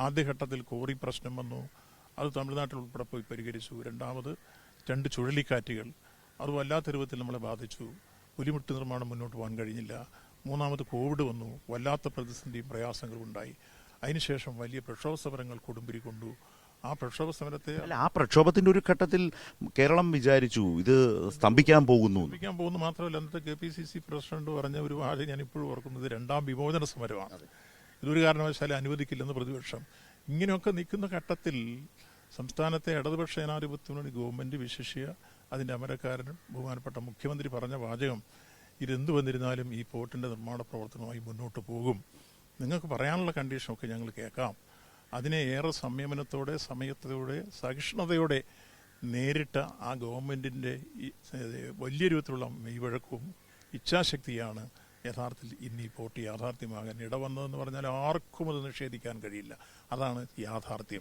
ആദ്യഘട്ടത്തിൽ കോറി പ്രശ്നം വന്നു. അത് തമിഴ്നാട്ടിൽ ഉൾപ്പെടെ പോയി പരിഹരിച്ചു. രണ്ടാമത് രണ്ട് ചുഴലിക്കാറ്റുകൾ. അത് വല്ലാത്ത രൂപത്തിൽ നമ്മളെ ബാധിച്ചു. പുലിമുട്ട് നിർമ്മാണം മുന്നോട്ട് പോകാൻ കഴിഞ്ഞില്ല. മൂന്നാമത് കോവിഡ് വന്നു. വല്ലാത്ത പ്രതിസന്ധിയും പ്രയാസങ്ങളും ഉണ്ടായി. അതിനുശേഷം വലിയ പ്രക്ഷോഭ സമരങ്ങൾ കൊടുമ്പിരി കൊണ്ടു. ആ പ്രക്ഷോഭ സമരത്തെ അല്ല ആ പ്രക്ഷോഭത്തിന്റെ ഒരു ഘട്ടത്തിൽ കേരളം വിചാരിച്ചു ഇത് സ്തംഭിക്കാൻ പോകുന്നു. സ്തംഭിക്കാൻ പോകുന്നു മാത്രമല്ല അന്നത്തെ K P C C president പറഞ്ഞ ഒരു വാചകം ഞാൻ ഇപ്പോഴും ഓർക്കുന്നത് രണ്ടാം വിമോചന സമരമാണ്. ഇതൊരു കാരണവശാലും അനുവദിക്കില്ലെന്ന് പ്രതിപക്ഷം. ഇങ്ങനെയൊക്കെ നിൽക്കുന്ന ഘട്ടത്തിൽ സംസ്ഥാനത്തെ ഇടതുപക്ഷ ജനാധിപത്യത്തിനുവേണ്ടി ഗവൺമെന്റ് ഗവൺമെന്റ് അതിന്റെ അമരക്കാരനും ബഹുമാനപ്പെട്ട മുഖ്യമന്ത്രി പറഞ്ഞ വാചകം ഇതെന്ത് വന്നിരുന്നാലും ഈ പോർട്ടിന്റെ നിർമ്മാണ പ്രവർത്തനവുമായി മുന്നോട്ട് പോകും. നിങ്ങൾക്ക് പറയാനുള്ള കണ്ടീഷനൊക്കെ ഞങ്ങൾ കേൾക്കാം. അതിനെ ഏറെ സംയമനത്തോടെ സമയത്തോടെ സഹിഷ്ണുതയോടെ നേരിട്ട ആ ഗവൺമെന്റിന്റെ ഈ വലിയ രൂപത്തിലുള്ള മെയ്വഴക്കവും ഇച്ഛാശക്തിയാണ് യഥാർത്ഥത്തിൽ ഇന്ന് ഈ പോർട്ട് യാഥാർത്ഥ്യമാകാൻ ഇടവന്നതെന്ന് പറഞ്ഞാൽ ആർക്കും അത് നിഷേധിക്കാൻ കഴിയില്ല. അതാണ് യാഥാർത്ഥ്യം.